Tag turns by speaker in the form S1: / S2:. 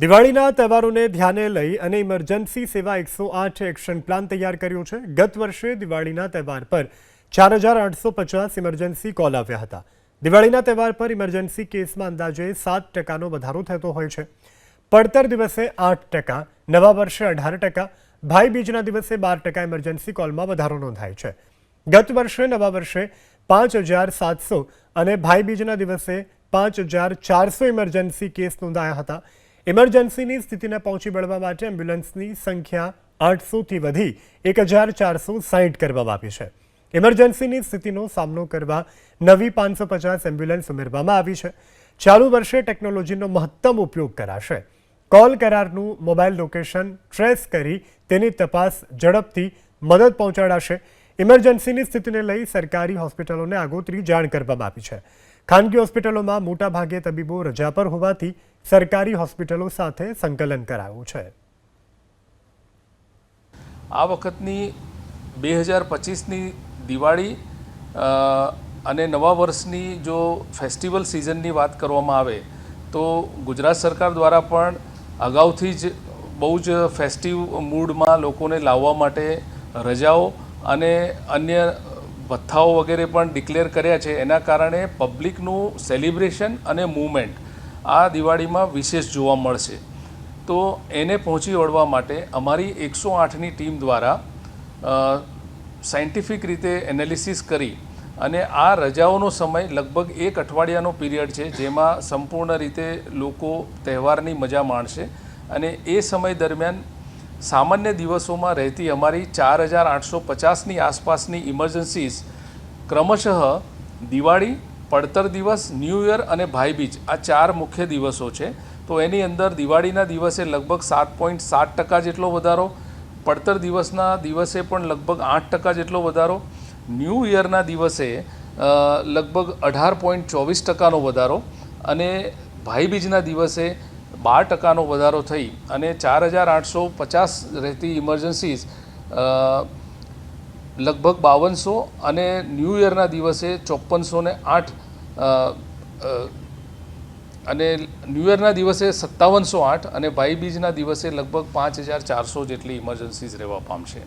S1: દિવાળીના તહેવારોને ધ્યાને લઈ અને ઇમરજન્સી સેવા એકસો આઠ એક્શન પ્લાન તૈયાર કર્યો છે. ગત વર્ષે દિવાળીના તહેવાર પર ચાર હજાર આઠસો પચાસ ઇમરજન્સી કોલ આવ્યા હતા. દિવાળીના તહેવાર પર ઇમરજન્સી કેસમાં અંદાજે સાત ટકાનો વધારો થતો હોય છે. પડતર દિવસે આઠ ટકા, નવા વર્ષે અઢાર ટકા, ભાઈ બીજના દિવસે બાર ટકા ઇમરજન્સી કોલમાં વધારો નોંધાય છે. ગત વર્ષે, નવા વર્ષે પાંચ હજાર સાતસો અને ભાઈ બીજના દિવસે પાંચ હજાર ચારસો ઇમરજન્સી કેસ નોંધાયા હતા. ઇમરજન્સીની સ્થિતિને પહોંચી વળવા માટે એમ્બ્યુલન્સની સંખ્યા આઠસોથી વધી એક હજાર ચારસો સાહીઠ કરવામાં આવી છે. ઇમરજન્સીની સ્થિતિનો સામનો કરવા નવી પાંચસો પચાસ એમ્બ્યુલન્સ ઉમેરવામાં આવી છે. ચાલુ વર્ષે ટેકનોલોજીનો મહત્તમ ઉપયોગ કરાશે. કોલ કરારનું મોબાઈલ લોકેશન ટ્રેસ કરી તેની તપાસ ઝડપથી મદદ પહોંચાડાશે. ઇમરજન્સીની સ્થિતિને લઈ સરકારી હોસ્પિટલોને આગોતરી જાણ કરવામાં આવી છે. ખાનગી હોસ્પિટલોમાં મોટાભાગે તબીબો રજા પર હોવાથી સરકારી હોસ્પિટલો સાથે સંકલન કરાયું છે.
S2: આ વખતની બે હજાર પચીસની દિવાળી અને નવા વર્ષની જો ફેસ્ટિવલ સિઝનની વાત કરવામાં આવે, તો ગુજરાત સરકાર દ્વારા પણ અગાઉથી જ બહુ જ ફેસ્ટિવ મૂડમાં લોકોને લાવવા માટે રજાઓ અને અન્ય ભથ્થાઓ વગેરે પણ ડિક્લેર કર્યા છે. એના કારણે પબ્લિકનું સેલિબ્રેશન અને મૂવમેન્ટ આ દિવાળીમાં વિશેષ જોવા મળશે. તો એને પહોંચી વળવા માટે અમારી એકસો આઠની ટીમ દ્વારા સાયન્ટિફિક રીતે એનાલિસિસ કરી અને આ રજાઓનો સમય લગભગ એક અઠવાડિયાનો પીરિયડ છે, જેમાં સંપૂર્ણ રીતે લોકો તહેવારની મજા માણશે અને એ સમય દરમિયાન સામાન્ય દિવસોમાં રહેતી અમારી ચાર હજાર આઠસો પચાસની આસપાસની ઇમરજન્સીસ ક્રમશઃ દિવાળી, પડતર દિવસ, ન્યૂ યર અને ભાઈબીજ આ ચાર મુખ્ય દિવસો છે. તો એની અંદર દિવાળીના દિવસે લગભગ સાત પોઈન્ટ સાત ટકા જેટલો વધારો, પડતર દિવસના દિવસે પણ લગભગ આઠ ટકા જેટલો વધારો, ન્યૂ યરના દિવસે લગભગ અઢાર પોઈન્ટ ચોવીસ ટકાનો વધારો અને ભાઈબીજના દિવસે બાર ટકાનો વધારો થઈ અને ચાર હજાર આઠસો પચાસ રહેતી ઇમરજન્સીઝ લગભગ બાવનસો અને ન્યૂ યરના દિવસે ચોપ્પનસો ને આઠ અને ન્યૂ યરના દિવસે સત્તાવનસો આઠ અને ભાઈબીજના દિવસે લગભગ પાંચ હજાર ચારસો જેટલી ઇમરજન્સીઝ રહેવા પામશે.